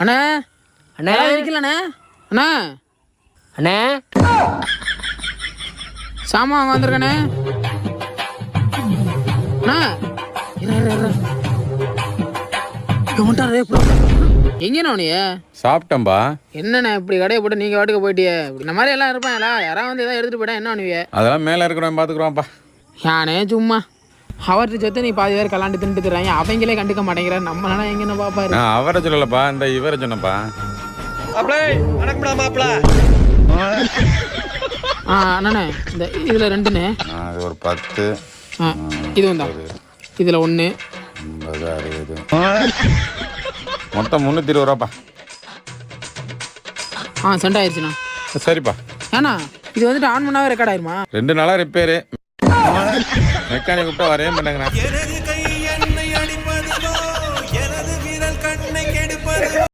அண்ணா? அண்ணே? இருக்கீங்களாண்ணே அண்ணா? அண்ணே? சாமான் வாங்க வந்திருக்கண்ணே. அண்ணா. எங்கண்ணா நீ? சாப்பிட்டேன்பா. என்னண்ணே இப்படி கடையை போட்டு நீங்க வாட்டுக்கு போயிட்டியே? இந்த மாதிரி எல்லாம் இருப்பாங்களா யாராவது வந்து ஏதாவது எடுத்துட்டு போயிட்டா என்ன அதெல்லாம் மேலே இருக்கிறவன் பார்த்துக்குறோம்ப்பா யானே சும்மா. அவர்கிட்ட சேர்த்து நீ பாதி பேர் கலாண்டு தின்ட்டு தர்றாங்க. அவங்களே கண்டுக்க மாட்டேங்கிறார். நம்மளால எங்கன்னு பாப்பாரு நான் அவரை சொல்லலப்பா இந்த இவரை சொன்னப்பா ஆ அண்ணே இந்த இதுல ரெண்டுண்ணே அது ஒரு பத்து. ஆ இது வந்தா இதுல ஒன்று ஐம்பது அறுபது. மொத்தம் முந்நூற்றி இருபது ரூபாப்பா. ஆ சென்ட் ஆயிடுச்சுண்ணா சரிப்பா. ஏண்ணா இது வந்துட்டு ஆன் பண்ணாவே ரெக்கார்ட் ஆயிருமா? ரெண்டு நாளாக ரிப்பேரு மெக்கானிக் கூப்பிட்டா வரவே மாட்டாங்கண்ணா.